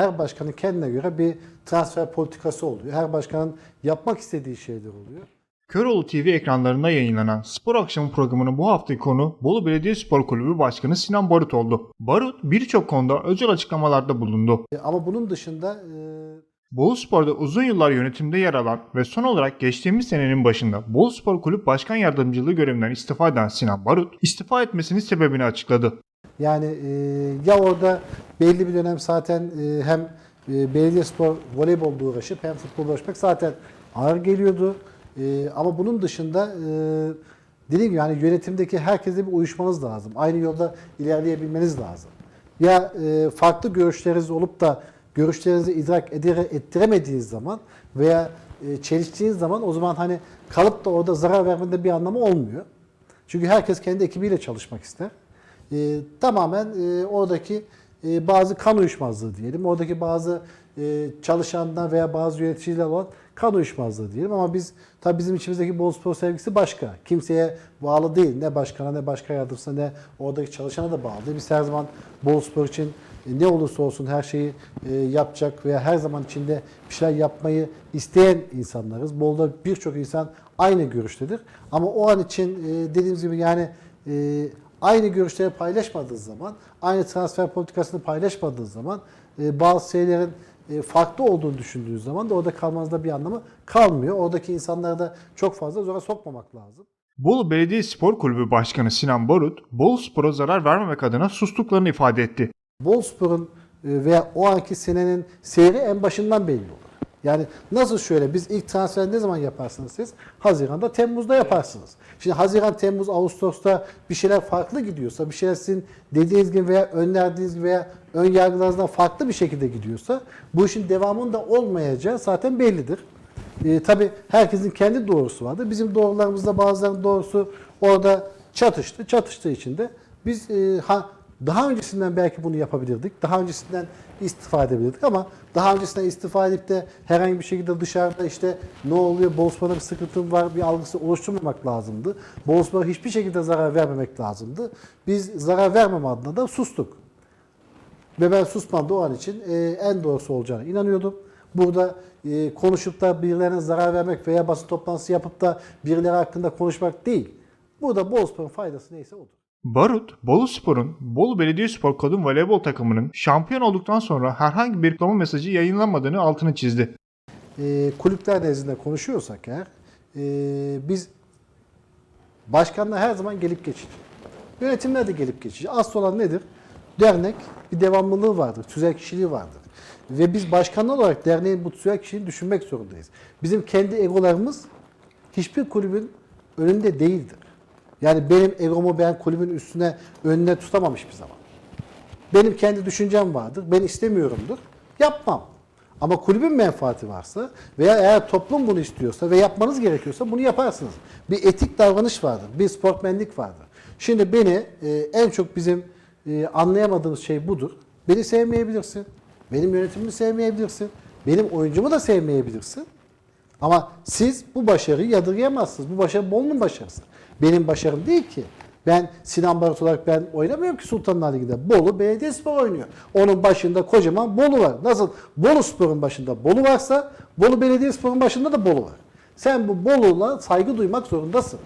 her başkanın kendine göre bir transfer politikası oluyor. Her başkanın yapmak istediği şeyler oluyor. Köroğlu TV ekranlarında yayınlanan Spor Akşamı programının bu haftaki konu Bolu Belediyespor Kulübü Başkanı Sinan Barut oldu. Barut birçok konuda özel açıklamalarda bulundu. E, Ama bunun dışında e, Bolu Spor'da uzun yıllar yönetimde yer alan ve son olarak geçtiğimiz senenin başında Bolu Spor Kulüp Başkan Yardımcılığı görevinden istifa eden Sinan Barut, istifa etmesinin sebebini açıkladı. Yani e, ya orada belli bir dönem zaten e, hem e, belediyespor voleybolla uğraşıp hem futbolla uğraşmak zaten ağır geliyordu. E, ama bunun dışında dediğim gibi yani yönetimdeki herkese bir uyuşmanız lazım. Aynı yolda ilerleyebilmeniz lazım. Ya farklı görüşleriniz olup da görüşlerinizi idrak edere, ettiremediğiniz zaman veya çeliştiğiniz zaman o zaman hani kalıp da orada zarar vermenin bir anlamı olmuyor. Çünkü herkes kendi ekibiyle çalışmak ister. E, tamamen e, oradaki e, bazı kan uyuşmazlığı diyelim. Oradaki bazı e, çalışanlar veya bazı yöneticiler olan kan uyuşmazlığı diyelim. Ama biz tabii bizim içimizdeki bol spor sevgisi başka. Kimseye bağlı değil. Ne başkana ne başka yardımcısına ne oradaki çalışana da bağlı. Biz her zaman bol spor için e, ne olursa olsun her şeyi e, yapacak veya her zaman içinde bir şeyler yapmayı isteyen insanlarız. Bolda birçok insan aynı görüştedir. Ama o an için dediğimiz gibi yani aynı görüşleri paylaşmadığı zaman, aynı transfer politikasını paylaşmadığı zaman e, bazı şeylerin e, farklı olduğunu düşündüğü zaman da orada kalmanızda bir anlamı kalmıyor. Oradaki insanları da çok fazla zora sokmamak lazım. Bolu Belediyespor Kulübü Başkanı Sinan Barut, Bolu Spor'a zarar vermemek adına sustuklarını ifade etti. Bolspor'un e, veya o anki senenin seyri en başından belli olur. Yani nasıl şöyle biz ilk transfer ne zaman yaparsınız siz? Haziran'da, Temmuz'da yaparsınız. Şimdi Haziran, Temmuz, Ağustos'ta bir şeyler farklı gidiyorsa, bir şeyler sizin dediğiniz gibi veya önerdiğiniz gibi veya ön yargılarınızdan farklı bir şekilde gidiyorsa bu işin devamının da olmayacağı zaten bellidir. E, tabii herkesin kendi doğrusu vardır. Bizim doğrularımızda bazılarının doğrusu orada çatıştı. Çatıştığı için de biz e, ha, daha öncesinden belki bunu yapabilirdik. Daha öncesinden istifa edebilirdik ama daha öncesinden istifa edip de herhangi bir şekilde dışarıda işte ne oluyor, Bolsonaro bir sıkıntım var bir algısı oluşturmamak lazımdı. Bolsonaro hiçbir şekilde zarar vermemek lazımdı. Biz zarar vermeme adına da sustuk. Ve ben susmam da o an için e, en doğrusu olacağına inanıyordum. Burada e, konuşup da birilerine zarar vermek veya basın toplantısı yapıp da birileri hakkında konuşmak değil. Burada Bolspor'un faydası neyse odur. Barut, Bolu Spor'un Bolu Belediyespor Kadın Voleybol takımının şampiyon olduktan sonra herhangi bir kutlama mesajı yayınlanmadığını altını çizdi. e, kulüpler nezdinde konuşuyorsak eğer e, biz başkanlar her zaman gelip geçici. Yönetimler de gelip geçici. Asıl olan nedir? Dernek bir devamlılığı vardır, tüzel kişiliği vardır. Ve biz başkanlar olarak derneğin bu tüzel kişiliğini düşünmek zorundayız. Bizim kendi egolarımız hiçbir kulübün önünde değildir. Yani benim egomu ben kulübün üstüne önüne tutamam hiçbir zaman. Benim kendi düşüncem vardır. Ben istemiyorumdur. Yapmam. Ama kulübün menfaati varsa veya eğer toplum bunu istiyorsa ve yapmanız gerekiyorsa bunu yaparsınız. Bir etik davranış vardır. Bir sportmenlik vardır. Şimdi beni e, en çok bizim e, anlayamadığımız şey budur. Beni sevmeyebilirsin. Benim yönetimimi sevmeyebilirsin. Benim oyuncumu da sevmeyebilirsin. Ama siz bu başarıyı yadırgayamazsınız. Bu başarı Bolu'nun başarısı. Benim başarım değil ki. Ben Sinan Barut olarak ben oynamıyorum ki Sultanlar Ligi'nde. Bolu Belediyespor oynuyor. Onun başında kocaman Bolu var. Nasıl Bolu Spor'un başında Bolu varsa Bolu Belediyespor'un başında da Bolu var. Sen bu Bolu'la saygı duymak zorundasın.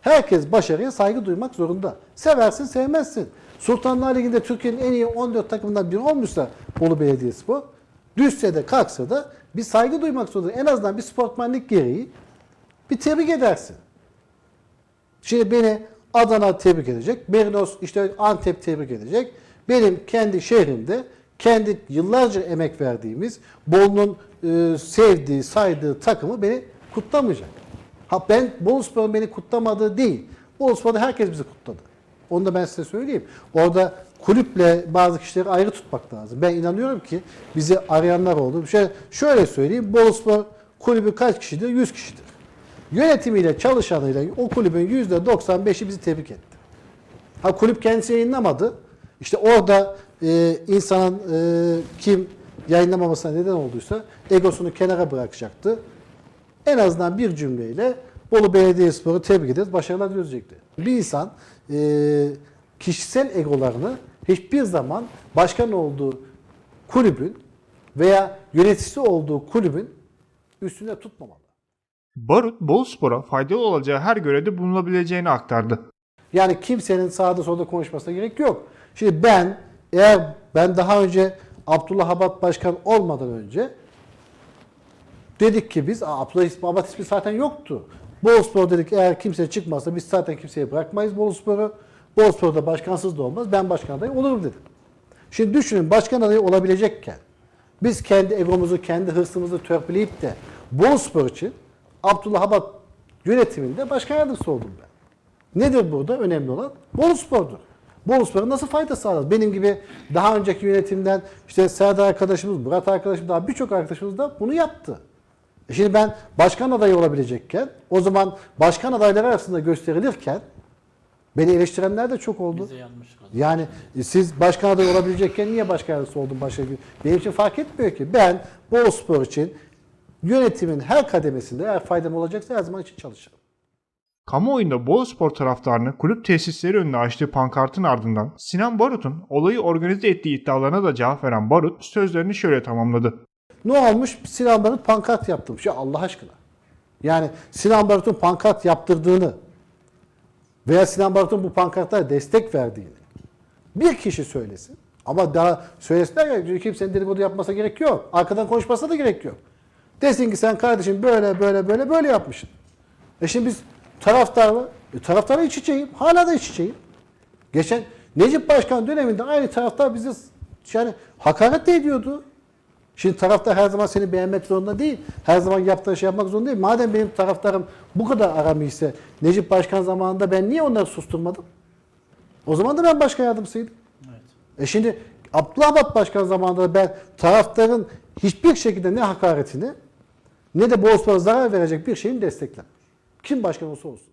Herkes başarıya saygı duymak zorunda. Seversin, sevmezsin. Sultanlar Ligi'nde Türkiye'nin en iyi 14 takımından biri olmuşsa Bolu Belediyespor, düşse de kalksa da bir saygı duymak zorunda. En azından bir sportmenlik gereği bir tebrik edersin. Şimdi beni Adana tebrik edecek, Merinos işte Antep tebrik edecek. Benim kendi şehrimde, kendi yıllarca emek verdiğimiz, Bolu'nun e, sevdiği, saydığı takımı beni kutlamayacak. Ha ben Boluspor'un beni kutlamadığı değil. Boluspor'da herkes bizi kutladı. Onu da ben size söyleyeyim. Orada kulüple bazı kişileri ayrı tutmak lazım. Ben inanıyorum ki bizi arayanlar oldu. Şöyle, şöyle söyleyeyim. Boluspor kulübü kaç kişidir? 100 kişidir. Yönetimiyle, çalışanıyla o kulübün %95'i bizi tebrik etti. Ha kulüp kendisi yayınlamadı. İşte orada e, insanın e, kim yayınlamamasına neden olduysa egosunu kenara bırakacaktı. En azından bir cümleyle Bolu Belediyespor'u tebrik ederiz, başarılar dileyecekti. Bir insan e, kişisel egolarını hiçbir zaman başkan olduğu kulübün veya yöneticisi olduğu kulübün üstünde tutmamalı. Barut, Boluspor'a faydalı olacağı her görevde bulunabileceğini aktardı. Yani kimsenin sağda solda konuşmasına gerek yok. Şimdi ben eğer ben daha önce Abdullah Abat Başkan olmadan önce dedik ki biz "Aa, Abdullah ismi, Abat ismi zaten yoktu. Boluspor dedik eğer kimse çıkmazsa biz zaten kimseye bırakmayız Boluspor'u. Boluspor'da başkansız da olmaz. Ben başkan adayı olurum dedim. Şimdi düşünün başkan adayı olabilecekken biz kendi egomuzu, kendi hırsımızı törpüleyip de Boluspor için Abdullah Abat yönetiminde başkan yardımcısı oldum ben. Nedir burada? Önemli olan Boluspor'dur. Boluspor'a nasıl fayda sağlar? Benim gibi daha önceki yönetimden işte Serdar arkadaşımız, Murat arkadaşımız, daha birçok arkadaşımız da bunu yaptı. E Şimdi ben başkan adayı olabilecekken, o zaman başkan adayları arasında gösterilirken beni eleştirenler de çok oldu. Bize yanlış kaldı. Yani e, siz başkan adayı olabilecekken niye başkan adayı oldun başka bir? Benim için fark etmiyor ki. Ben Boluspor için yönetimin her kademesinde eğer faydam olacaksa her zaman için çalışırım. Kamuoyunda Boluspor taraftarını kulüp tesisleri önüne açtığı pankartın ardından Sinan Barut'un olayı organize ettiği iddialarına da cevap veren Barut sözlerini şöyle tamamladı. Ne olmuş? Sinan Barut pankart yaptırmış. Ya Allah aşkına. Yani Sinan Barut'un pankart yaptırdığını veya Sinan Barut'un bu pankartlara destek verdiğini bir kişi söylesin. Ama daha söylesinler ya kimsenin dedikodu yapmasa gerek yok. Arkadan konuşmasına da gerek yok. Desin ki sen kardeşim böyle böyle böyle böyle yapmışsın. E şimdi biz taraftarla, e, taraftarla iç içeyim. Hala da iç içeyim. Geçen Necip Başkan döneminde aynı taraftar bizi yani hakaret ediyordu. Şimdi taraftar her zaman seni beğenmek zorunda değil. Her zaman yaptığın şey yapmak zorunda değil. Madem benim taraftarım bu kadar aramı ise Necip Başkan zamanında ben niye onları susturmadım? O zaman da ben başkan yardımcısıydım. Evet. E şimdi Abdullah Abat Başkan zamanında ben taraftarın hiçbir şekilde ne hakaretini ne de Boluspor'a zarar verecek bir şeyin desteklem. Kim başkan olsa olsun.